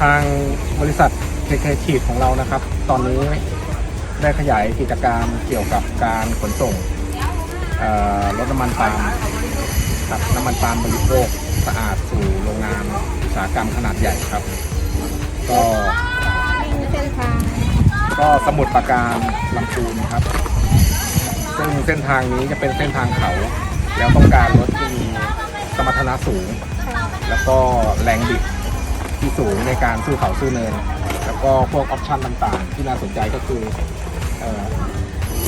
ทางบริษัทเทคทีฟของเรานะครับ ตอนนี้ได้ขยายกิจการเกี่ยวกับการขนส่งรถน้ำมันปาล์มครับน้ำมันปาล์มบริโภคสะอาดสู่โรงงานอุตสาหกรรมขนาดใหญ่ครับ ก็ก็สมุดปราการลำพูนครับ ซึ่งเส้นทางนี้จะเป็นเส้นทางเขา แล้วต้องการรถที่มีสมรรถนะสูง แล้วก็แรงบิด ที่สูงในการสู้เขาสู้เนิน แล้วก็พวกออปชันต่างๆ ที่น่าสนใจก็คือเออ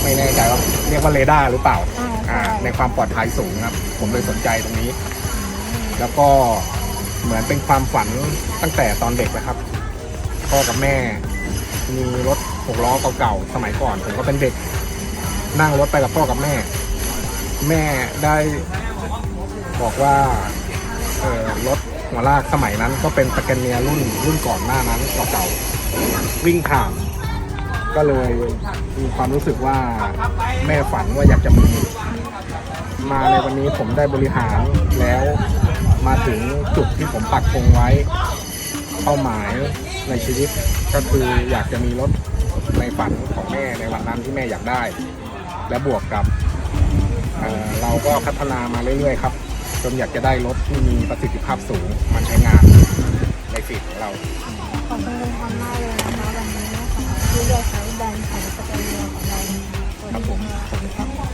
ไม่แน่ใจว่าเรียกว่าเรดาร์หรือเปล่าอ่าอ่าใช่ในความปลอดภัยสูงครับ ผมเลยสนใจตรงนี้ แล้วก็เหมือนเป็นความฝันตั้งแต่ตอนเด็กนะครับ พ่อกับแม่ มีรถหกล้อเก่าๆสมัยก่อนผมก็เป็นเด็ก นั่งรถไปกับพ่อกับแม่ แม่ได้บอกว่าเออรถ หัวลากสมัยนั้นก็เป็นสแกนเนียรุ่นรุ่นก่อนหน้านั้นเก่าๆวิ่งผ่าน ก็เลยมีความรู้สึกว่าแม่ฝันว่าอยากจะมี มาในวันนี้ผมได้บริหารแล้วมาถึงจุดที่ผมปักธงไว้เป้าหมายในชีวิตก็คืออยากจะมีรถในฝันของแม่ในวันนั้นที่แม่อยากได้ และบวกกับเเราก็พัฒนามาเรื่อยๆครับ จนอยากจะได้รถที่มีประสิทธิภาพสูงมันใช้งานในฟีดของเรา ขอบคุณลุงพรมากเลยนะคะวันนี้นะคะที่ได้ใช้แบรนด์ของจักรยาของเราครับผม ขอบคุณครับ